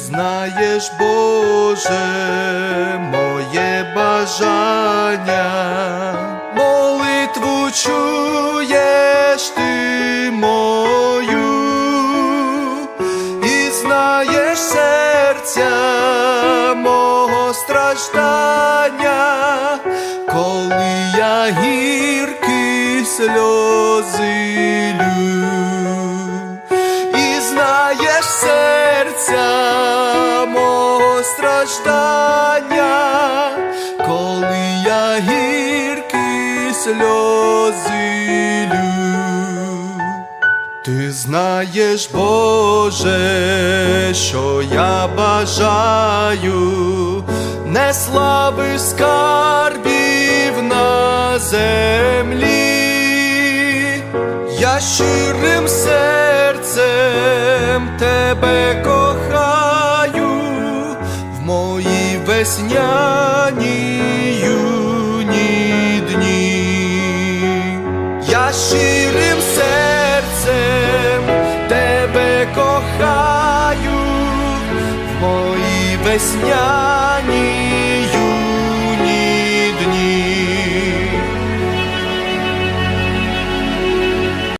знаєш, Боже, моє бажання, молитву чуєш ти мою, і знаєш серця мого страждання, коли я гіркі сльози лю, знаєш серця страждання, коли я гіркі сльози. Ти знаєш, Боже, що я бажаю, не слави скарбів на землі, я щирим серцем тебе мої весняні юні дні. Я щирим серцем тебе кохаю в мої весняні